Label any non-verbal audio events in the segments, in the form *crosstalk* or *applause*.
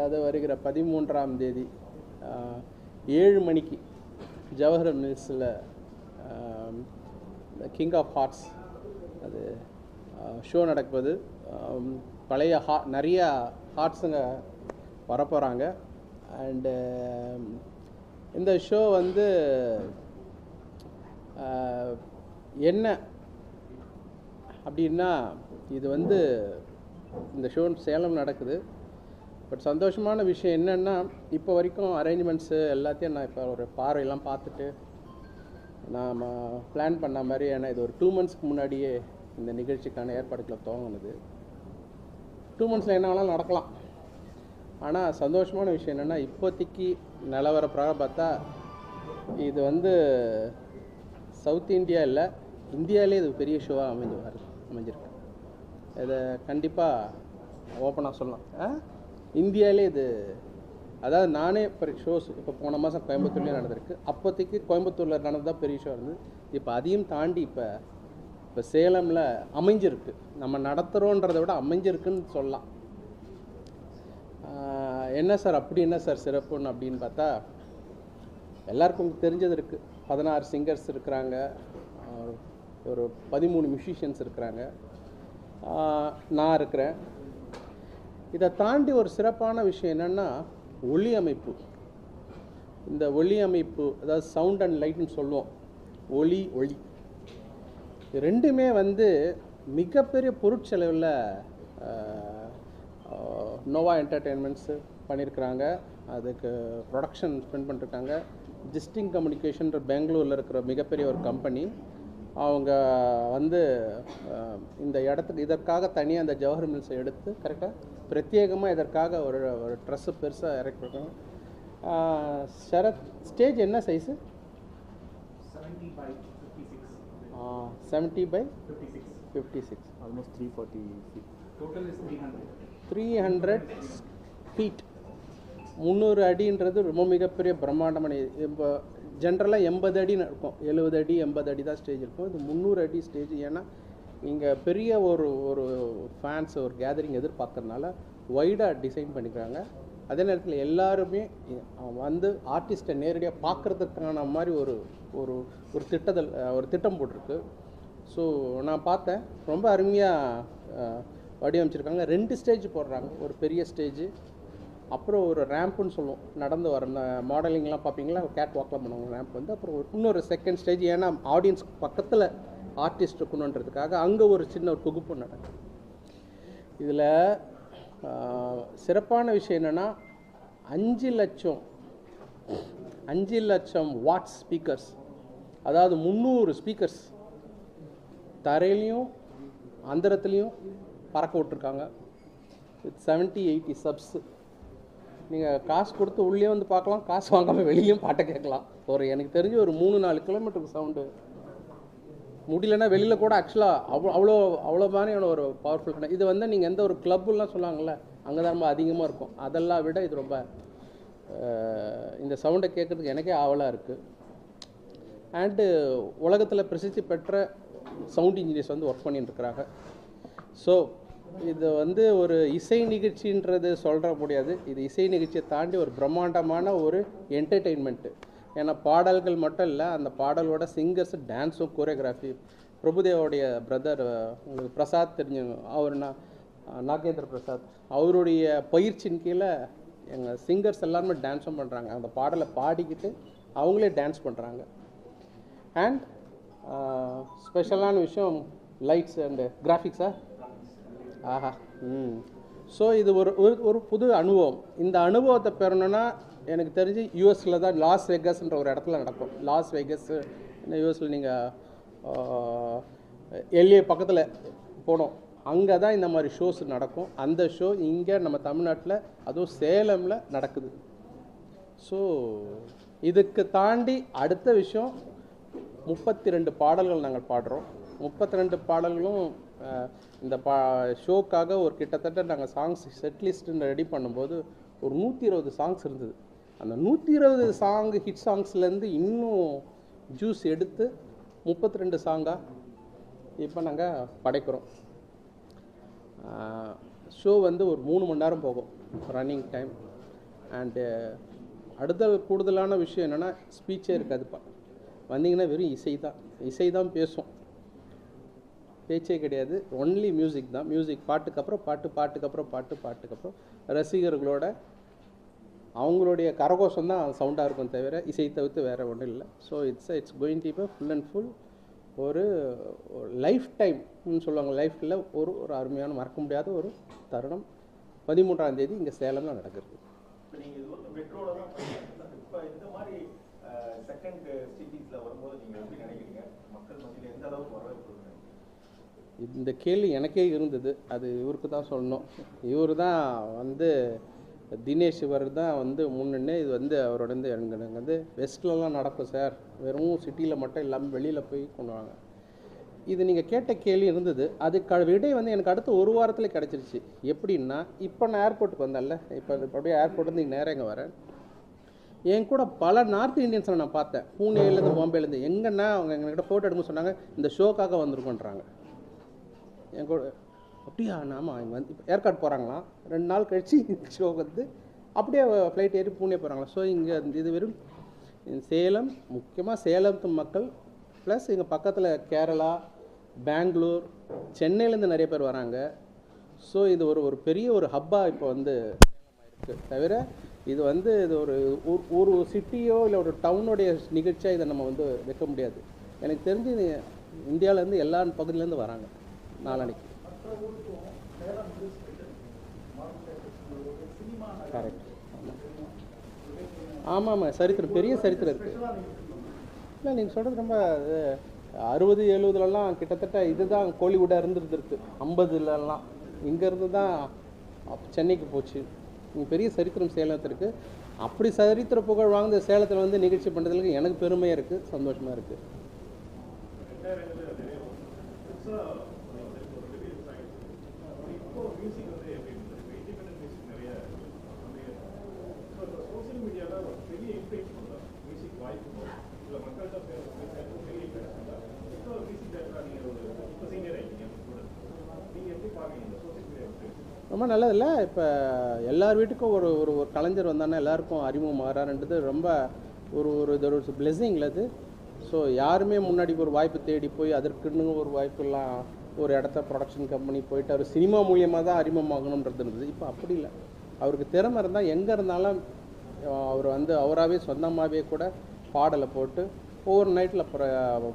அதாவது வருகிற பதிமூன்றாம் தேதி ஏழு மணிக்கு ஜவஹர் மில்ஸில் கிங் ஆஃப் ஹார்ட்ஸ் அது ஷோ நடக்குது பழைய ஹா நிறையா ஹார்ட்ஸுங்க வரப்போகிறாங்க அண்டு இந்த ஷோ வந்து என்ன அப்படின்னா இது வந்து இந்த ஷோ சேலம் நடக்குது. பட் சந்தோஷமான விஷயம் என்னென்னா இப்போ வரைக்கும் அரேஞ்ச்மெண்ட்ஸு எல்லாத்தையும் நான் இப்போ ஒரு பார்வையெல்லாம் பார்த்துட்டு நாம் பிளான் பண்ண மாதிரி ஏன்னா இது ஒரு டூ மந்த்ஸ்க்கு முன்னாடியே இந்த நிகழ்ச்சிக்கான ஏற்பாடுகளை துவங்கினது. டூ மந்த்ஸில் என்ன வேணாலும் நடக்கலாம். ஆனால் சந்தோஷமான விஷயம் என்னென்னா இப்போதைக்கு நிலவர பார்த்தா இது வந்து சவுத் இந்தியா இல்லை இந்தியாவிலே இது பெரிய ஷோவாக அமைஞ்சு வரு அமைஞ்சிருக்கு. இதை கண்டிப்பாக ஓப்பனாக சொல்லலாம். ஆ? இந்தியாவிலே இது அதாவது நானே இப்போ ஷோஸ் இப்போ போன மாதம் கோயம்புத்தூர்லேயும் நடந்திருக்கு. அப்போதைக்கு கோயம்புத்தூரில் நடந்தால் பெரிய ஷோ இருந்தது. இப்போ அதையும் தாண்டி இப்போ இப்போ சேலமில் அமைஞ்சிருக்கு. நம்ம நடத்துகிறோன்றதை விட அமைஞ்சிருக்குன்னு சொல்லலாம். ஆஹ் என்ன சார்? அப்படி என்ன சார் சிறப்புன்னு அப்படின்னு பார்த்தா எல்லாருக்கும் உங்களுக்கு தெரிஞ்சது இருக்குது பதினாறு சிங்கர்ஸ் இருக்கிறாங்க. ஒரு பதிமூணு மியூசிஷியன்ஸ் இருக்கிறாங்க. நான் இருக்கிறேன். இதை தாண்டி ஒரு சிறப்பான விஷயம் என்னென்னா ஒளி அமைப்பு. இந்த ஒளி அமைப்பு அதாவது சவுண்ட் அண்ட் லைட்னு சொல்லுவோம். ஒளி ஒளி. ரெண்டுமே வந்து மிகப்பெரிய பொருட்செலவில் நோவா என்டர்டெயின்மெண்ட்ஸு பண்ணியிருக்கிறாங்க அதுக்கு ப்ரொடக்ஷன் ஸ்பெண்ட் பண்ணிருக்காங்க. டிஸ்டிங் கம்யூனிகேஷன்ற பெங்களூரில் இருக்கிற மிகப்பெரிய ஒரு கம்பெனி அவங்க வந்து இந்த இடத்துக்கு இதற்காக தனியாக அந்த ஜவஹர் மில்ஸை எடுத்து கரெக்டாக பிரத்யேகமாக இதற்காக ஒரு ஒரு ட்ரெஸ்ஸு பெருசாக இறக்கிருக்காங்க சரத் ஸ்டேஜ் என்ன size 70 by 56. Seventy by 56. Fifty six almost 340 feet. Total is 300. Three hundred feet முந்நூறு அடின்றது ரொம்ப மிகப்பெரிய பிரம்மாண்டமான இப்போ ஜென்ரலாக எண்பது அடின்னு இருக்கும் எழுபது அடி எண்பது அடி தான் ஸ்டேஜ் இருக்கும் இது முந்நூறு அடி ஸ்டேஜ் ஏன்னா இங்கே பெரிய ஒரு ஒரு ஃபேன்ஸ் ஒரு கேதரிங் எதிர்பார்க்கறதுனால வைடாக டிசைன் பண்ணிக்கிறாங்க. அதே நேரத்தில் எல்லாருமே வந்து ஆர்டிஸ்ட்டை நேரடியாக பார்க்குறதுக்கான மாதிரி ஒரு ஒரு ஒரு திட்டத்தில் ஒரு திட்டம் போட்டிருக்கு. ஸோ நான் பார்த்தேன். ரொம்ப அருமையாக வடிவமைச்சிருக்காங்க. ரெண்டு ஸ்டேஜ் போடுறாங்க. ஒரு பெரிய ஸ்டேஜ் அப்புறம் ஒரு ரேம்ப்புன்னு சொல்லுவோம். நடந்து வர மாடலிங்லாம் பார்ப்பீங்களா? கேட் வாக்லாம் பண்ணுவாங்க. ரேம்ப் வந்து அப்புறம் இன்னொரு செகண்ட் ஸ்டேஜ் ஏன்னா ஆடியன்ஸ் பக்கத்தில் ஆர்டிஸ்ட் இருக்கணுன்றதுக்காக அங்கே ஒரு சின்ன ஒரு தொகுப்பு நடக்கும் இதில் சிறப்பான விஷயம் என்னென்னா அஞ்சு லட்சம் அஞ்சு லட்சம் வாட்ஸ் ஸ்பீக்கர்ஸ் அதாவது முந்நூறு ஸ்பீக்கர்ஸ் தரையிலையும் அந்தரத்துலேயும் பறக்க விட்ருக்காங்க வித் செவன்ட்டி எயிட்டி சப்ஸ் நீங்கள் காசு கொடுத்து உள்ளே வந்து பார்க்கலாம் காசு வாங்காமல் வெளியும் பாட்டை கேட்கலாம். ஒரு எனக்கு தெரிஞ்சு ஒரு மூணு நாலு கிலோமீட்டருக்கு சவுண்டு முடியலன்னா வெளியில் கூட ஆக்சுவலாக அவ்வளோ அவ்வளோ அவ்வளோ மாதிரியான ஒரு பவர்ஃபுல் கனெக்ட் இது வந்து நீங்கள் எந்த ஒரு கிளப்புலாம் சொன்னாங்கல்ல அங்கே தான் ரொம்ப அதிகமாக இருக்கும். அதெல்லாம் விட இது ரொம்ப இந்த சவுண்டை கேட்குறதுக்கு எனக்கே ஆவலாக இருக்குது அண்டு உலகத்தில் பிரசித்தி பெற்ற சவுண்ட் இன்ஜினியர்ஸ் வந்து ஒர்க் பண்ணிட்டு இருக்கிறாங்க. ஸோ இது வந்து ஒரு இசை நிகழ்ச்சின்றது சொல்கிற முடியாது. இது இசை நிகழ்ச்சியை தாண்டி ஒரு பிரம்மாண்டமான ஒரு என்டர்டெயின்மெண்ட்டு ஏன்னா பாடல்கள் மட்டும் இல்லை அந்த பாடலோட சிங்கர்ஸ் டான்ஸும் கோரியோகிராஃபி பிரபுதேவோடைய பிரதர் உங்களுக்கு பிரசாத் தெரிஞ்சு அவர் நாகேந்திர பிரசாத். அவருடைய பயிற்சியின் கீழே எங்கள் சிங்கர்ஸ் எல்லாருமே டான்ஸும் பண்ணுறாங்க அந்த பாடலை பாடிக்கிட்டு அவங்களே டான்ஸ் பண்ணுறாங்க அண்ட் ஸ்பெஷலான விஷயம் லைட்ஸ் அண்டு கிராஃபிக்ஸா ஆஹா ம். ஸோ இது ஒரு ஒரு ஒரு புது அனுபவம். இந்த அனுபவத்தை பெறணும்னா எனக்கு தெரிஞ்சு யூஎஸில் தான் லாஸ் வெகஸ்ன்ற ஒரு இடத்துல நடக்கும். லாஸ் வெகஸ் யூஎஸில் நீங்கள் எல்ஏ பக்கத்தில் போனோம். அங்கே தான் இந்த மாதிரி ஷோஸ் நடக்கும். அந்த ஷோ இங்கே நம்ம தமிழ்நாட்டில் அதுவும் சேலமில் நடக்குது. ஸோ இதுக்கு தாண்டி அடுத்த விஷயம் முப்பத்தி ரெண்டு பாடல்கள் நாங்கள் பாடுறோம். முப்பத்தி ரெண்டு பாடல்களும் இந்த பா ஷோக்காக ஒரு கிட்டத்தட்ட நாங்கள் சாங்ஸ் செட்லிஸ்ட்டு ரெடி பண்ணும்போது ஒரு நூற்றி இருபது சாங்ஸ் இருந்தது. அந்த நூற்றி இருபது சாங் ஹிட் சாங்ஸ்லேருந்து இன்னும் ஜூஸ் எடுத்து முப்பத்தி ரெண்டு சாங்காக இப்போ நாங்கள் படைக்கிறோம். ஷோ வந்து ஒரு மூணு மணி நேரம் போகும் ரன்னிங் டைம் அண்டு அடுத்த கூடுதலான விஷயம் என்னென்னா ஸ்பீச்சே இருக்காதுப்பா வந்தீங்கன்னா வெறும் இசை தான். இசை தான் பேசும். பேச்சே கிடையாது. ஒன்லி மியூசிக் தான். மியூசிக் பாட்டுக்கப்புறம் பாட்டு பாட்டுக்கப்புறம் பாட்டு பாட்டுக்கப்புறம் ரசிகர்களோட அவங்களுடைய கரகோஷம் தான் சவுண்டாக இருக்கும் தவிர இசை தவிர்த்து வேறு ஒன்றும் இல்லை. So it's it's going to full and full ஒரு லைஃப் டைம்னு சொல்லுவாங்க. லைஃப்பில் ஒரு ஒரு அருமையான மறக்க முடியாத ஒரு தருணம். பதிமூன்றாம் தேதி இங்கே சேலம்ல நடக்கிறது. தான் செகண்ட் வரும்போது நீங்க எப்படி நினைக்கிறீங்க? மக்கள் எந்த அளவுக்கு வரவேற்பு இந்த கேள்வி எனக்கே இருந்தது. அது இவருக்கு தான் சொல்லணும். இவர் தான் வந்து தினேஷ் இவர் தான் வந்து முன்னே இது வந்து அவரோட வந்து எனக்கு வந்து வெஸ்ட்லலாம் நடக்கும் சார். வெறும் சிட்டியில் மட்டும் இல்லாமல் வெளியில் போய் கொண்டு வாங்க இது நீங்கள் கேட்ட கேள்வி இருந்தது. அதுக்கு விடை வந்து எனக்கு அடுத்த ஒரு வாரத்தில் கிடச்சிருச்சு. எப்படின்னா இப்போ நான் ஏர்போர்ட்டுக்கு வந்தேன்ல. இப்போ அப்படியே ஏர்போர்ட்லேருந்து இங்கே நேராக இங்கே வரேன். என் கூட பல நார்த் இந்தியன்ஸை நான் பார்த்தேன். பூனேலேருந்து பாம்பேலேருந்து எங்கன்னா அவங்க எங்ககிட்ட ஃபோட்டோ எடுக்க சொன்னாங்க இந்த ஷோக்காக வந்திருக்கோன்றாங்க. என் கூட அப்படியா ஆமாம் இங்கே வந்து இப்போ ஏற்காடு போகிறாங்களாம் ரெண்டு நாள் கழிச்சு *laughs* ஷோ வந்து அப்படியே ஃப்ளைட் ஏறி பூனே போகிறாங்களா ஸோ இங்கே இது வெறும் சேலம் முக்கியமாக சேலத்து மக்கள் ப்ளஸ் இங்கே பக்கத்தில் கேரளா பெங்களூர் சென்னையிலேருந்து நிறைய பேர் வராங்க. ஸோ இது ஒரு ஒரு பெரிய ஒரு ஹப்பாக இப்போ வந்து இருக்குது தவிர இது வந்து இது ஒரு ஒரு- ஒரு சிட்டியோ இல்லை ஒரு டவுனுடைய நிகழ்ச்சியாக இதை நம்ம வந்து வைக்க முடியாது. எனக்கு தெரிஞ்சு இது இந்தியாவிலேருந்து எல்லா பகுதியிலேருந்து வராங்க. நாளன்னைக்கு. கரெக்ட் ஆமாம் ஆமாம் சரித்திரம் பெரிய சரித்திரம் இருக்குது இல்லை நீங்கள் சொல்கிறது ரொம்ப அறுபது எழுபதுலலாம் கிட்டத்தட்ட இதுதான் கோலிவுட்டாக இருந்துருந்துருக்கு. ஐம்பதுலலாம். இங்கேருந்து தான் சென்னைக்கு போச்சு. பெரிய சரித்திரம் சேலத்திற்கு. அப்படி சரித்திர புகழ் வாங்க சேலத்தில் வந்து நிகழ்ச்சி பண்ணுறதுக்கு எனக்கு பெருமையாக இருக்குது சந்தோஷமாக இருக்குது சோசியல் மீடியால ஒரு பெரிய இம்பேக்ட் பண்ணுறாங்க மியூசிக் வாய்ப்பு இல்லை மக்கள்கிட்ட பெரிய இம்பேக்ட் பண்ணுறாங்க இப்போ மியூசிக் டேரக்டராக நீங்கள் ஒரு இப்போ சீனியர் ஆகிட்டீங்க ஸ்டூடெண்ட் நீங்கள் எப்படி பார்க்குறீங்க இந்த சோசியல் மீடியா ரொம்ப நல்லதில்ல. இப்போ எல்லார் வீட்டுக்கும் ஒரு ஒரு ஒரு கலைஞர் வந்தாங்கன்னா எல்லாருக்கும் அறிமுகம் ஆகிறாருன்றது ரொம்ப ஒரு ஒரு இது ஒரு பிளெஸிங்கில் அது. ஸோ யாருமே முன்னாடி ஒரு வாய்ப்பு தேடி போய் அதற்குன்னு ஒரு வாய்ப்பெல்லாம் ஒரு இடத்த ப்ரொடக்ஷன் கம்பெனி போயிட்டு அவர் சினிமா மூலியமாக தான் அறிமுகமாகணுன்றது இருந்தது. இப்போ அப்படி இல்லை. அவருக்கு திறமை இருந்தால் எங்கே இருந்தாலும் அவர் வந்து அவராகவே சொந்தமாகவே கூட பாடலை போட்டு ஒவ்வொரு நைட்டில்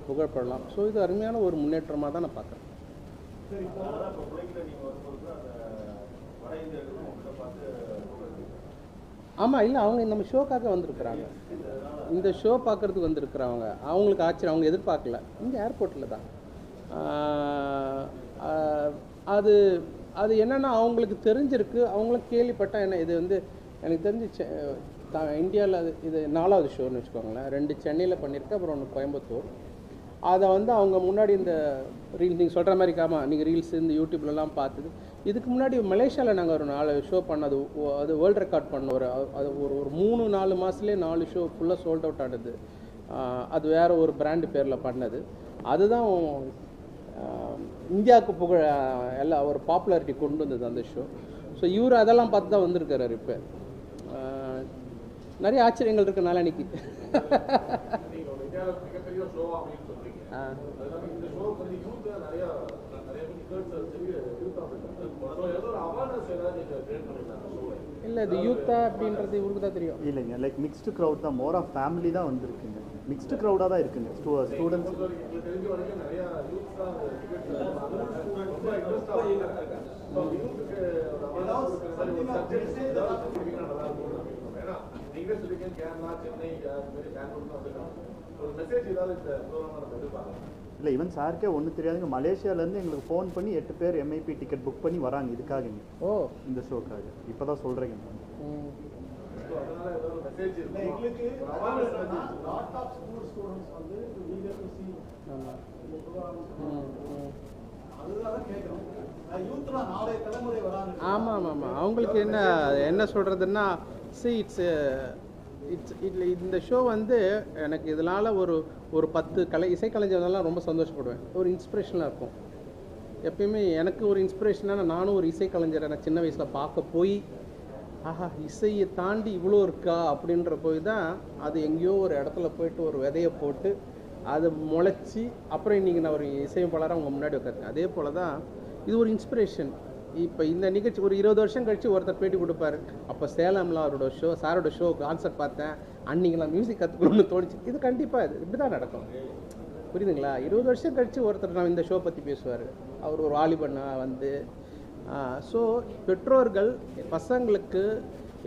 புகழ்படலாம் ஸோ இது அருமையான ஒரு முன்னேற்றமாக தான் நான் பார்க்குறேன். ஆமாம் இல்லை அவங்க நம்ம ஷோக்காக வந்திருக்கிறாங்க. இந்த ஷோ பார்க்குறதுக்கு வந்திருக்கிறவங்க அவங்களுக்கு ஆச்சரியம் அவங்க எதிர்பார்க்கல. இங்கே ஏர்போர்ட்டில் தான். அது அது என்னென்னா அவங்களுக்கு தெரிஞ்சிருக்கு. அவங்களும் கேள்விப்பட்டால் என்ன இது வந்து எனக்கு தெரிஞ்சு செ- த- இந்தியாவில் அது இது நாலாவது ஷோன்னு வச்சுக்கோங்களேன். ரெண்டு சென்னையில் பண்ணியிருக்கேன் அப்புறம் ஒன்று கோயம்புத்தூர். அதை வந்து அவங்க முன்னாடி இந்த ரீல் நீங்கள் சொல்கிற மாதிரி காமா நீங்கள் ரீல்ஸ் இந்த யூடியூப்லலாம் பார்த்தது. இதுக்கு முன்னாடி மலேசியாவில் நாங்கள் ஒரு நாலு ஷோ பண்ணது. அது வேர்ல்டு ரெக்கார்ட் பண்ண ஒரு அது ஒரு ஒரு மூணு நாலு மாதத்துலேயே நாலு ஷோ ஃபுல்லாக சோல்ட் அவுட் ஆனது. அது வேறு ஒரு பிராண்டு பேரில் பண்ணது. அதுதான் இந்தியாவுக்கு புகழ எல்லா ஒரு பாப்புலாரிட்டி கொண்டு வந்தது அந்த ஷோ ஸோ இவர் அதெல்லாம் பார்த்து தான் வந்திருக்கிறார் இப்போ. நிறைய ஆச்சரியங்கள் இருக்கு நாளானிக்கு இல்லை இது யூத்தா அப்படின்றது இவருக்கு தான் தெரியும். இல்லைங்க லைக் மிக்ஸ்டு க்ரௌட் தான் மோர் ஆஃப் ஃபேமிலி தான் வந்திருக்குங்க. மிக்ஸ்டு க்ரௌடாக தான் இருக்குங்க ஸ்டூ ஸ்டூடெண்ட்ஸ் நீங்களே சொல்லிருக்கீங்க கேரளா சென்னை அது மாதிரி பெங்களூர் இல்லை ஈவன் சாருக்கே ஒன்றும் தெரியாதுங்க. மலேசியாலேருந்து எங்களுக்கு ஃபோன் பண்ணி எட்டு பேர் எம்ஐபி டிக்கெட் புக் பண்ணி வராங்க. இதுக்காகங்க ஓ. இந்த ஷோக்காக இப்போ தான் சொல்கிறேங்க ஆமாம் ஆமாம் ஆமாம். அவங்களுக்கு என்ன என்ன சொல்கிறதுன்னா சி இட்ஸ் இட்ஸ் இதில் இந்த ஷோ வந்து எனக்கு இதனால் ஒரு ஒரு பத்து கலை இசைக்கலைஞர்கள்லாம் ரொம்ப சந்தோஷப்படுவேன். ஒரு இன்ஸ்பிரேஷனாக இருக்கும். எப்பயுமே எனக்கு ஒரு இன்ஸ்பிரேஷனாக நானும் ஒரு இசைக்கலைஞரை நான் சின்ன வயசில் பார்க்க போய் ஆஹா இசையை தாண்டி இவ்வளோ இருக்கா அப்படின்ற போய் தான் அது எங்கேயோ ஒரு இடத்துல போயிட்டு ஒரு விதையை போட்டு அது முளைச்சி அப்புறம் இன்றைக்கி நான் ஒரு இசையமைப்பாளராக அவங்க முன்னாடி உட்காந்து அதே போல் தான் இது ஒரு இன்ஸ்பிரேஷன் இப்போ இந்த நிகழ்ச்சி ஒரு இருபது வருஷம் கழிச்சு ஒருத்தர் பேட்டி கொடுப்பாரு. அப்போ சேலம்ல அவரோட ஷோ சாரோட ஷோ கான்சர்ட் பார்த்தேன். அன்னைக்கு மியூசிக் கற்றுக்கணும்னு தோணுச்சு. இது கண்டிப்பாக இது. இப்படி தான் நடக்கும். புரியுதுங்களா? இருபது வருஷம் கழிச்சு ஒருத்தர் நான் இந்த ஷோ பற்றி பேசுவார். அவர் ஒரு வாலிபண்ணா வந்து ஸோ பெற்றோர்கள் பசங்களுக்கு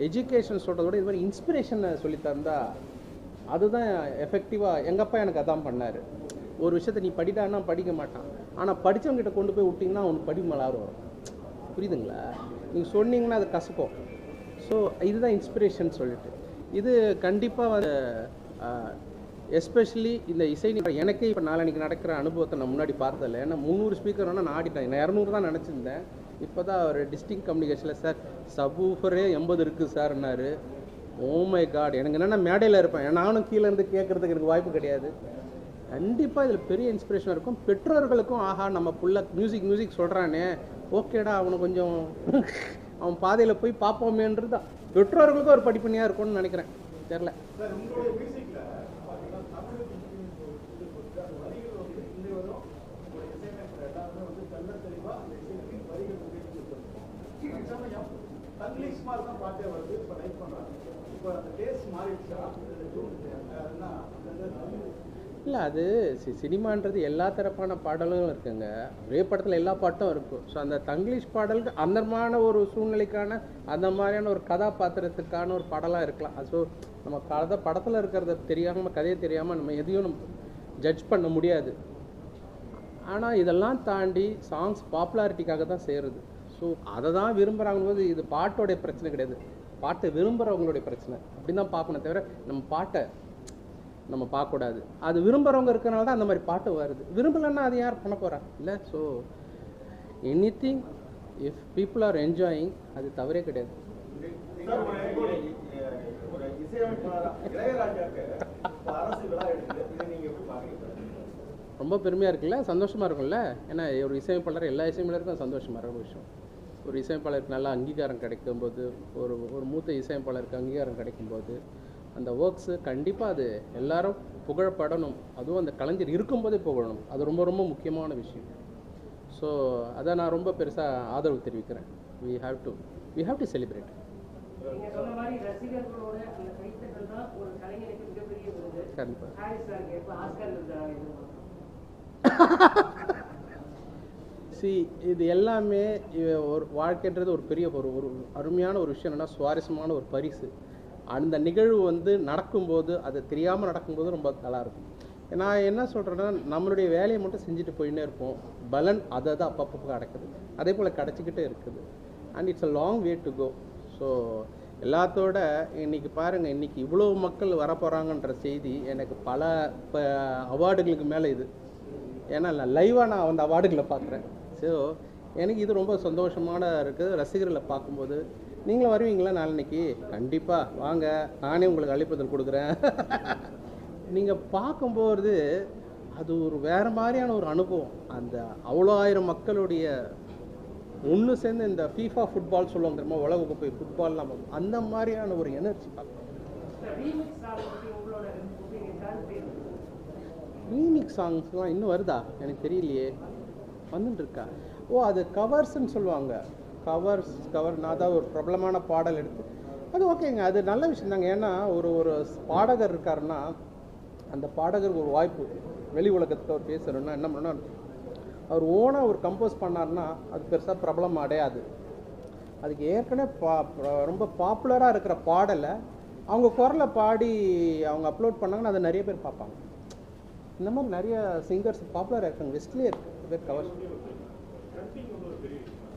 எஜுகேஷன் சொல்கிறத விட இது மாதிரி இன்ஸ்பிரேஷனை சொல்லி அதுதான் எஃபெக்டிவாக எங்கள் அப்பா எனக்கு அதான் பண்ணார். ஒரு விஷயத்தை நீ படிடான்னா படிக்க மாட்டான். ஆனால் படித்தவங்கிட்ட கொண்டு போய் விட்டிங்கன்னா அவனுக்கு படி மேலே வரும். புரியுதுங்களா? நீங்கள் சொன்னீங்கன்னா அது கசக்கும். ஸோ இதுதான் இன்ஸ்பிரேஷன் சொல்லிட்டு. இது கண்டிப்பாக வந்து எஸ்பெஷலி இந்த இசை எனக்கே இப்போ நாளைக்கு நடக்கிற அனுபவத்தை நான் முன்னாடி பார்த்ததில்ல. ஏன்னா முந்நூறு ஸ்பீக்கர் வேணால் நான் ஆடிட்டேன். நான் இரநூறு தான் நினச்சிருந்தேன். இப்போ தான் ஒரு டிஸ்டிங் கம்யூனிகேஷனில் சார் சபூஃபரே எண்பது இருக்குது சார்னாரு ஓ oh மை காட் எனக்கு என்னென்னா மேடையில் இருப்பேன். நானும் கீழே இருந்து கேட்குறதுக்கு எனக்கு வாய்ப்பு கிடையாது. கண்டிப்பாக இதில் பெரிய இன்ஸ்பிரேஷன் இருக்கும். பெற்றோர்களுக்கும் ஆஹா நம்ம புள்ள மியூசிக் மியூசிக் சொல்கிறானே ஓகேடா அவனை கொஞ்சம் அவன் பாதையில் போய் பார்ப்போமேன்றது தான். பெற்றோர்களுக்கும் ஒரு படிப்பணியாக இருக்கும்னு நினைக்கிறேன். தெரில அந்த அந்த இப்போ அந்த டேஸ்ட் மாறிடுச்சா? இல்லை அது சி சினிமான்றது எல்லா தரப்பான பாடலும் இருக்குங்க. ஒரே படத்தில் எல்லா பாட்டும் இருக்கும். ஸோ அந்த தங்கிலீஷ் பாடலுக்கு அந்தமான ஒரு சூழ்நிலைக்கான அந்த மாதிரியான ஒரு கதாபாத்திரத்துக்கான ஒரு பாடலாக இருக்கலாம். ஸோ நம்ம கதை படத்தில் இருக்கிறத தெரியாமல் கதையை தெரியாமல் நம்ம எதையும் நம்ம ஜட்ஜ் பண்ண முடியாது. ஆனால் இதெல்லாம் தாண்டி சாங்ஸ் பாப்புலாரிட்டிக்காக தான் சேருது. ஸோ அதை தான் விரும்புகிறாங்க போது இது பாட்டோடைய பிரச்சனை கிடையாது. பாட்டை விரும்புகிறவங்களுடைய பிரச்சனை. அப்படி தான் பார்க்கணும் தவிர நம்ம பாட்டை நம்ம பார்க்கக்கூடாது. அது விரும்புகிறவங்க இருக்கறனால தான் அந்த மாதிரி பாட்டு வருது. விரும்பலைன்னா அது யார் பண்ண போகிறா இல்லை so anything if people are enjoying அது தவறே கிடையாது. ரொம்ப பெருமையாக இருக்குல்ல? சந்தோஷமாக இருக்கும்ல? ஏன்னா ஒரு இசையமைப்பாளர் எல்லா இசையமைப்பாளருக்கும் சந்தோஷமாக இருக்கிற விஷயம். ஒரு இசையமைப்பாளருக்கு நல்ல அங்கீகாரம் கிடைக்கும்போது ஒரு ஒரு மூத்த இசையமைப்பாளருக்கு அங்கீகாரம் கிடைக்கும்போது அந்த ஒர்க்ஸு கண்டிப்பாக அது எல்லாரும் புகழப்படணும். அதுவும் அந்த கலைஞர் இருக்கும்போதே புகழணும். அது ரொம்ப ரொம்ப முக்கியமான விஷயம். ஸோ அதை நான் ரொம்ப பெருசாக ஆதரவு தெரிவிக்கிறேன். We have to we have to celebrate கண்டிப்பாக சி இது எல்லாமே ஒரு வாழ்க்கைன்றது ஒரு பெரிய ஒரு ஒரு அருமையான ஒரு விஷயம் என்னன்னா சுவாரஸ்யமான ஒரு பரிசு. அந்த நிகழ்வு வந்து நடக்கும்போது அது தெரியாமல் நடக்கும்போது ரொம்ப நல்லாயிருக்கும். நான் என்ன சொல்கிறேன்னா நம்மளுடைய வேலையை மட்டும் செஞ்சுட்டு போயின்னே இருப்போம். பலன் அதை தான் அப்பப்போ கிடக்குது அதே போல் கிடச்சிக்கிட்டே இருக்குது. And it's a long way to go so எல்லாத்தோட இன்னைக்கு பாருங்கள் இன்றைக்கி இவ்வளோ மக்கள் வரப்போகிறாங்கன்ற செய்தி எனக்கு பல இப்போ அவார்டுகளுக்கு மேலே இது. ஏன்னா நான் லைவாக நான் அந்த அவார்டுகளை பார்க்குறேன். ஸோ எனக்கு இது ரொம்ப சந்தோஷமான இருக்குது ரசிகர்களை பார்க்கும்போது நீங்களும் வருவீங்களா நாளைக்கு கண்டிப்பாக வாங்க. நானே உங்களுக்கு அழைப்புதல் கொடுக்குறேன். *laughs* நீங்கள் பார்க்கும்போது அது ஒரு வேறு மாதிரியான ஒரு அனுபவம். அந்த அவ்வளோ ஆயிரம் மக்களுடைய ஒன்று சேர்ந்து இந்த ஃபீஃபா ஃபுட்பால் சொல்லுவாங்க தெரியுமா? உலக கோப்பை ஃபுட்பால் நம்ம அந்த மாதிரியான ஒரு எனர்ஜி பார்க்கலாம் ரீமிக் சாங்ஸ்லாம் இன்னும் வருதா? எனக்கு தெரியலையே. வந்துட்டு இருக்கா? ஓ அது கவர்ஸ்ன்னு சொல்லுவாங்க. கவர்ஸ் கவர் நான் தான் ஒரு பிரபலமான பாடல் எடுத்து. அது ஓகேங்க அது நல்ல விஷயம் தாங்க. ஏன்னா ஒரு ஒரு பாடகர் இருக்காருன்னா அந்த பாடகருக்கு ஒரு வாய்ப்பு. வெளி உலகத்துக்கு அவர் பேசுகிறோன்னா என்ன பண்ணணும் அவர் ஓனாக ஒரு கம்போஸ் பண்ணார்னா அது பெருசாக பிரபலம் அடையாது. அதுக்கு ஏற்கனவே பா ரொம்ப பாப்புலராக இருக்கிற பாடலை அவங்க குரலை பாடி அவங்க அப்லோட் பண்ணாங்கன்னா அதை நிறைய பேர் பார்ப்பாங்க. இந்த மாதிரி நிறைய சிங்கர்ஸ் பாப்புலராக இருக்காங்க. வெஸ்ட்லேயே இருக்கு. பேர் கவர் ட்ரெண்டிங் வந்து ஒரு பெரிய விஷயம்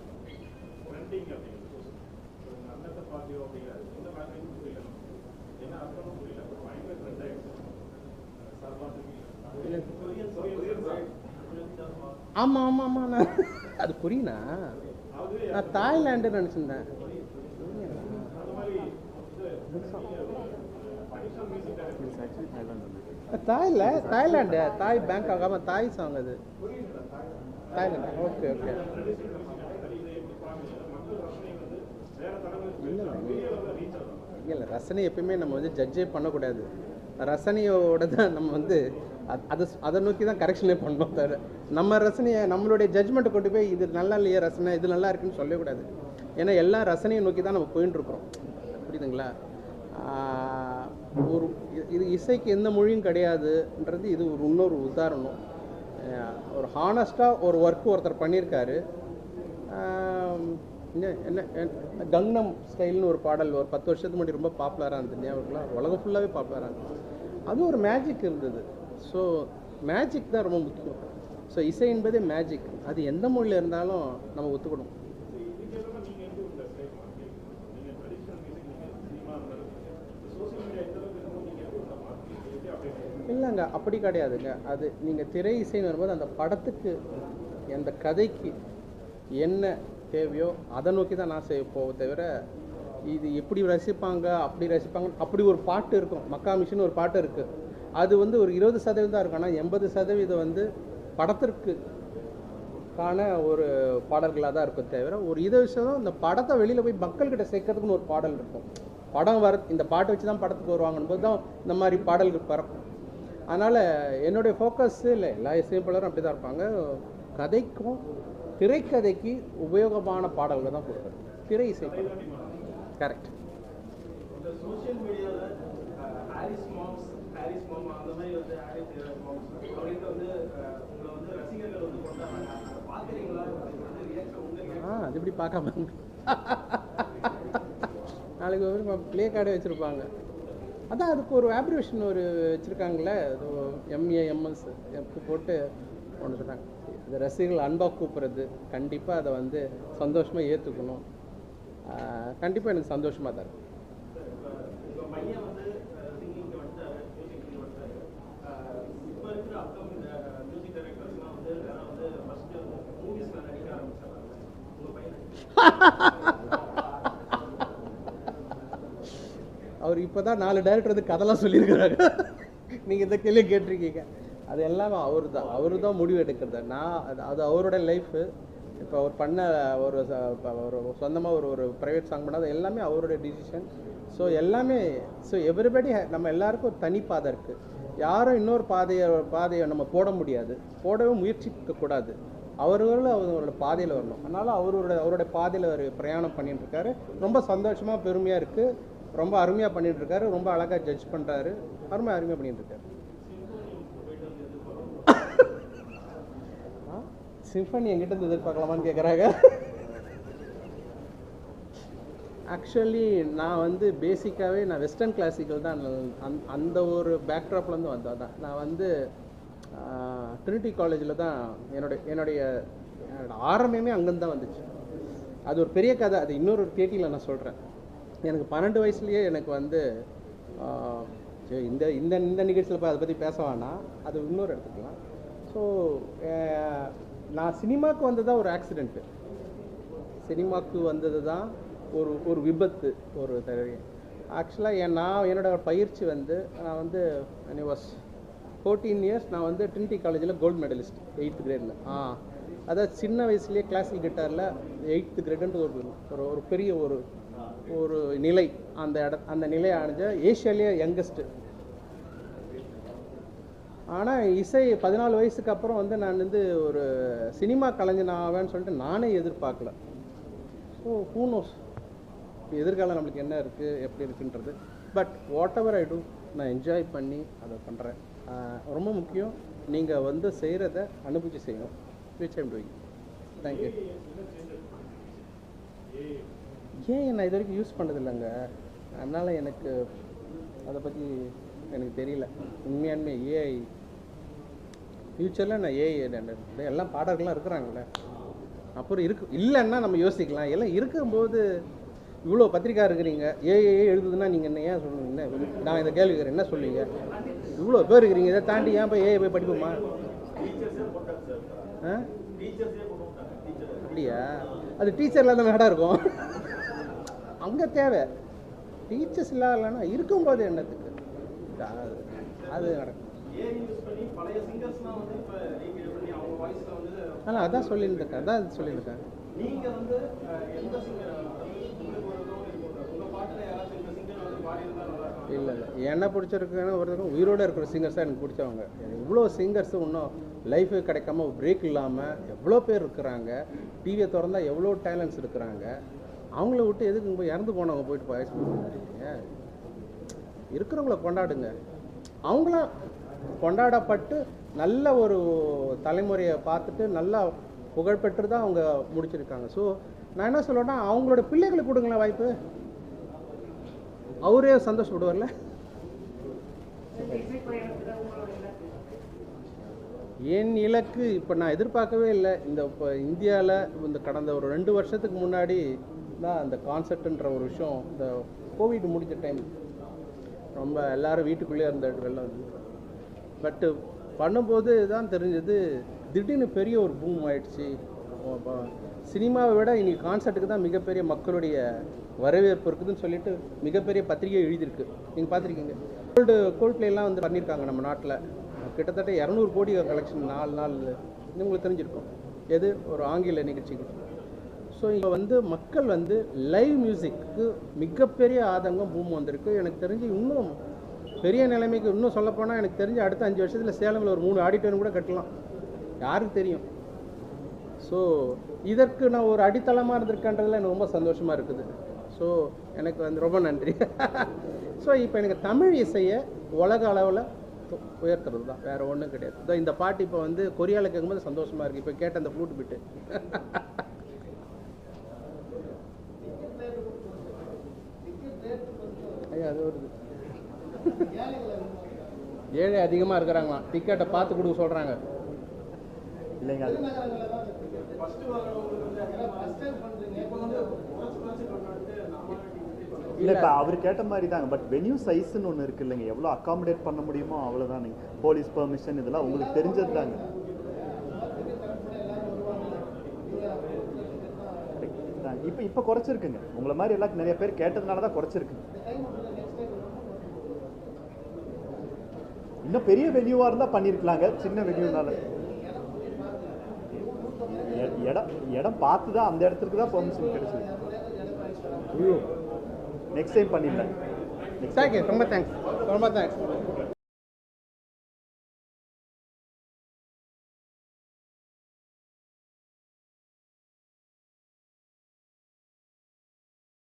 ட்ரெண்டிங் அப்படிங்கிறது ஒரு பார்ட்டியோ அப்படிங்கிறது இந்த லாங்குவேஜ் புரியல. என்ன அர்த்தமும் புரியல. ஒரு பயங்கர ட்ரெண்ட் ஆயிடுச்சு. ஆமாம் ஆமாம் ஆமாம் நான் அது அதுவே நான் தாய்லாண்டுன்னு நினச்சிருந்தேன். தாயில் தாய்லாண்டு. தாய் பேங்க் ஆகாமல் தாய் சாங் அது. Thailand okay okay. இல்லை இல்லை ரசனை எப்பயுமே நம்ம வந்து ஜட்ஜே பண்ணக்கூடாது. ரசனையோட தான் நம்ம வந்து அதை அதை நோக்கி தான் கரெக்ஷனே பண்ணோம் தவிர நம்ம ரசனையை நம்மளுடைய ஜட்ஜ்மெண்ட்டை கொண்டு போய் இது நல்லா இல்லையே ரசனை இது நல்லா இருக்குன்னு சொல்லக்கூடாது. ஏன்னா எல்லா ரசனையை நோக்கி தான் நம்ம போயின்னு புரியுதுங்களா? ஒரு இது- இசைக்கு எந்த மொழியும் கிடையாதுன்றது இது ஒரு இன்னொரு உதாரணம். ஒரு ஹானஸ்ட்டாக ஒரு ஒர்க் ஒருத்தர் பண்ணியிருக்காரு. என்ன என்ன கங்னம் ஸ்டைல்னு ஒரு பாடல் ஒரு பத்து வருஷத்துக்கு முன்னாடி ரொம்ப பாப்புலராக இருந்தது ஞாபகம் உலகம் ஃபுல்லாகவே பாப்புலராக இருந்தது. அது ஒரு மேஜிக் இருந்தது. ஸோ மேஜிக் தான் ரொம்ப முக்கியம். ஸோ இசை என்பதே மேஜிக் அது எந்த மொழியில் இருந்தாலும் நம்ம ஒத்துக்கணும். இல்லைங்க அப்படி கிடையாதுங்க. அது நீங்கள் திரை இசைன்னு வரும்போது அந்த படத்துக்கு அந்த கதைக்கு என்ன தேவையோ அதை நோக்கி தான் நான் செய்ய போக தவிர இது எப்படி ரசிப்பாங்க அப்படி ரசிப்பாங்க அப்படி ஒரு பாட்டு இருக்கும். மக்கா மிஷின் ஒரு பாட்டு இருக்குது அது வந்து ஒரு இருபது சதவீதம் தான் இருக்கும். ஆனால் எண்பது சதவீதம் வந்து படத்திற்கு கான ஒரு பாடல்களாக தான் இருக்கும் தவிர ஒரு இதை விஷயம் இந்த படத்தை வெளியில் போய் மக்கள்கிட்ட சேர்க்கறதுக்குன்னு ஒரு பாடல் இருக்கும். படம் வர இந்த பாட்டை வச்சு தான் படத்துக்கு வருவாங்கன்னு போது தான் இந்த மாதிரி பாடல்கள் பறக்கும். அதனால் என்னுடைய ஃபோக்கஸ் இல்லை எல்லா இசையமைப்பாளரும் அப்படி தான் இருப்பாங்க. கதைக்கும் திரைக்கதைக்கு உபயோகமான பாடல்கள் தான் கொடுக்குறது. திரை இசை கரெக்ட் ஆ அது எப்படி பார்க்காம நாளைக்கு ஒரு ப்ளே கார்டே வச்சுருப்பாங்க. அதான் அதுக்கு ஒரு ஆப்ரிவேஷன் ஒரு வச்சுருக்காங்களே அது எம்ஏ எம்எஸ் எப்பு போட்டு ஒன்று சொல்கிறாங்க இந்த ரசிகர்கள் அன்பாக கூப்பிட்றது கண்டிப்பாக அதை வந்து சந்தோஷமாக ஏற்றுக்கணும் கண்டிப்பாக எனக்கு சந்தோஷமாக தான் பையன் *laughs* அவர் இப்போ தான் நாலு டைரக்டர் வந்து கதைலாம் சொல்லியிருக்கிறாங்க நீங்கள் இந்த கேள்வி கேட்டிருக்கீங்க. அது எல்லாமே அவர் தான் அவர் தான் முடிவு எடுக்கிறது. நான் அது அது அவரோட லைஃபு இப்போ அவர் பண்ண ஒரு ஒரு சொந்தமாக ஒரு ஒரு ப்ரைவேட் சாங் பண்ணாத எல்லாமே அவரோட டிசிஷன் ஸோ எல்லாமே ஸோ எவ்ரிபடி நம்ம எல்லாருக்கும் ஒரு தனி பாதை இருக்குது யாரும் இன்னொரு பாதையை பாதையை நம்ம போட முடியாது. போடவே முயற்சிக்கக்கூடாது அவர்களும் அவரோட பாதையில் வரணும். அதனால் அவரோட அவரோட பாதையில் அவர் பிரயாணம் பண்ணிட்டு இருக்காரு. ரொம்ப சந்தோஷமாக பெருமையாக இருக்குது ரொம்ப அருமையாக பண்ணிகிட்டு இருக்காரு. ரொம்ப அழகாக ஜட்ஜ் பண்ணுறாரு அருமையாக அருமையாக பண்ணிகிட்டு இருக்காரு. ஆ சிம்பனி எங்கிட்ட இருந்து எதிர்பார்க்கலாமான்னு கேட்குறாங்க ஆக்சுவலி நான் வந்து பேசிக்காகவே நான் வெஸ்டர்ன் கிளாசிக்கல் தான். அந் அந்த- ஒரு பேக்ட்ராப்லேருந்து வந்தால் தான். நான் வந்து ட்ரினிட்டி காலேஜில் தான் என்னுடைய என்னுடைய என்னோட ஆரம்பமே அங்கேருந்து தான் வந்துச்சு. அது ஒரு பெரிய கதை. அது இன்னொரு பேட்டியில் நான் சொல்கிறேன் எனக்கு பன்னெண்டு வயசுலேயே எனக்கு வந்து சரி, இந்த இந்த இந்த நிகழ்ச்சியில் போய் அதை பற்றி பேச வேணாம். அது இன்னொரு எடுத்துக்கலாம். ஸோ நான் சினிமாவுக்கு வந்ததா ஒரு ஆக்சிடெண்ட்டு சினிமாவுக்கு வந்தது தான் ஒரு ஒரு விபத்து ஒரு தடவை. ஆக்சுவலாக என் நான் என்னோடய பயிற்சி வந்து நான் வந்து ஐ வாஸ் ஃபோர்டீன் இயர்ஸ் நான் வந்து ட்ரினிட்டி காலேஜில் கோல்டு மெடலிஸ்ட் எயித்து கிரேடில் ஆ அதாவது சின்ன வயசுலேயே கிளாசிக்கல் கிட்டாரில் எயித்து கிரேடுன்றது ஒரு ஒரு ஒரு பெரிய ஒரு ஒரு நிலை. அந்த இட அந்த நிலையை அடைஞ்ச ஏஷியாலேயே யங்கஸ்ட்டு ஆனால் இசை பதினாலு வயசுக்கு அப்புறம் வந்து நான் வந்து ஒரு சினிமா கலைஞன் ஆவேன்னு சொல்லிட்டு நானே எதிர்பார்க்கல. ஸோ ஹூனோஸ் எதிர்காலம் நம்மளுக்கு என்ன இருக்குது எப்படி இருக்குன்றது. But whatever I do நான் என்ஜாய் பண்ணி அதை பண்ணுறேன் ரொம்ப முக்கியம் நீங்கள் வந்து செய்கிறத அனுபவிச்சு செய்யணும். விச் ஐம் டூயிங் தேங்க்யூ ஏன் நான் இது வரைக்கும் யூஸ் பண்ணதில்லைங்க? அதனால் எனக்கு அதை பற்றி எனக்கு தெரியல. உண்மையான்மை ஏஐ ஃப்யூச்சரில் நான் ஏஐ எல்லாம் பாடகர்கள்லாம் இருக்கிறாங்களே அப்புறம் இருக்கு இல்லைன்னா நம்ம யோசிக்கலாம். எல்லாம் இருக்கும்போது இவ்வளோ பத்திரிக்கா இருக்கிறீங்க ஏஏ எழுதுதுன்னா நீங்கள் என்ன ஏன் சொல்லுவீங்க என்ன நான் இந்த கேள்வி கேட்குறேன் என்ன சொல்லுவீங்க இவ்வளோ பேர் இருக்கிறீங்க இதை தாண்டி ஏன் போய் ஏஐ போய் படிப்போமா? ஆ? அப்படியா? அது டீச்சர் இல்லாத இடம் இருக்கும். அங்கே தேவை. டீச்சர்ஸ் இல்லாதனா இருக்கும்போது என்னத்துக்கு? அது அது நடக்கும். ஆனால் அதான் சொல்லியிருந்தேன் அதான் சொல்லியிருக்கேன் நீங்கள் வந்து எந்த இல்லை இல்லை. என்ன பிடிச்சிருக்குன்னா ஒருத்தர் உயிரோடு இருக்கிற சிங்கர்ஸ் தான் எனக்கு பிடிச்சவங்க. இவ்வளோ சிங்கர்ஸ் இன்னும் லைஃபு கிடைக்காம பிரேக் இல்லாமல் எவ்வளோ பேர் இருக்கிறாங்க டிவியை திறந்தால் எவ்வளோ டேலண்ட்ஸ் இருக்கிறாங்க அவங்கள விட்டு எதுக்கு போய் இறந்து போனவங்க போயிட்டு பாய்ஸ் பண்ணுறீங்க இருக்கிறவங்கள கொண்டாடுங்க. அவங்களாம் கொண்டாடப்பட்டு நல்ல ஒரு தலைமுறையை பார்த்துட்டு நல்லா புகழ்பெற்று தான் அவங்க முடிச்சிருக்காங்க. ஸோ நான் என்ன சொல்லுவேன்னா அவங்களோட பிள்ளைகளுக்கு கொடுங்களேன் வாய்ப்பு. அவரே சந்தோஷப்படுவார்ல இலக்கு என் இலக்கு இப்போ நான் எதிர்பார்க்கவே இல்லை. இந்த இப்போ இந்தியாவில் இந்த கடந்த ஒரு ரெண்டு வருஷத்துக்கு முன்னாடி தான் அந்த கான்செர்ட்ன்ற ஒரு விஷயம் இந்த கோவிட் முடிஞ்ச டைம் ரொம்ப எல்லாரும் வீட்டுக்குள்ளேயே இருந்த வெள்ளம். வந்து பட்டு uh, பண்ணும்போது தான் தெரிஞ்சது திடீர்னு பெரிய ஒரு பூம் ஆயிடுச்சு. சினிமாவை விட இனி கான்செர்ட்டுக்கு தான் மிகப்பெரிய மக்களுடைய வரவேற்பு இருக்குதுன்னு சொல்லிட்டு மிகப்பெரிய பத்திரிகை எழுதியிருக்கு. நீங்கள் பார்த்துருக்கீங்க. கோல்டு கோல்ட் பிளேலாம் வந்து பண்ணியிருக்காங்க நம்ம நாட்டில். கிட்டத்தட்ட இரநூறு கோடி கலெக்ஷன் நாலு நாள் இது உங்களுக்கு தெரிஞ்சிருக்கும். எது? ஒரு ஆங்கில நிகழ்ச்சிகள். ஸோ இப்போ வந்து மக்கள் வந்து லைவ் மியூசிக்கு மிகப்பெரிய ஆதங்கம் பூம் வந்திருக்கு. எனக்கு தெரிஞ்சு இன்னும் பெரிய நிலைமைக்கு இன்னும் சொல்லப்போனால் எனக்கு தெரிஞ்சு அடுத்த அஞ்சு வருஷத்தில் சேலமில் ஒரு மூணு ஆடிட்டோரியம் கூட கட்டலாம். யாருக்கு தெரியும்? ஸோ இதற்கு நான் ஒரு அடித்தளமாக இருந்திருக்கன்றதுல எனக்கு ரொம்ப சந்தோஷமாக இருக்குது. ஸோ எனக்கு வந்து ரொம்ப நன்றி. *laughs* ஸோ இப்போ எனக்கு தமிழ் இசையை உலக அளவில் உயர்த்துறது தான். வேறு ஒன்றும் கிடையாது. இந்த பாட்டு இப்போ வந்து கொரியாவில் கேட்கும்போது சந்தோஷமாக இருக்குது இப்போ கேட்ட அந்த ஃப்ளூட் பிட்டு *laughs* ஐயா அது வருது ஏழை அதிகமாக இருக்கிறாங்களாம். டிக்கெட்டை பார்த்து கொடுக்க சொல்கிறாங்க இல்லைங்க. இல்லை இப்போ அவர் கேட்ட மாதிரி தாங்க. பட் வென்யூ சைஸ்ன்னு ஒன்று இருக்கு இல்லைங்க. எவ்வளோ அக்காமடேட் பண்ண முடியுமோ அவ்வளோதான் போலீஸ் பெர்மிஷன் இதெல்லாம் உங்களுக்கு தெரிஞ்சது தாங்க. இப்போ இப்போ குறைச்சிருக்குங்க. உங்களை மாதிரி எல்லாம் நிறைய பேர் கேட்டதுனால தான் குறைச்சிருக்குங்க இன்னும் பெரிய வென்யூவாக இருந்தால் பண்ணியிருக்கலாங்க சின்ன வென்யூனால இடம் இடம் பார்த்து தான் அந்த இடத்துக்கு தான் பெர்மிஷன் கிடைச்சது. நெக்ஸ்ட் டைம் பண்ணிடலாம். தேங்க்யூ ரொம்ப தேங்க்ஸ் ரொம்ப தேங்க்ஸ்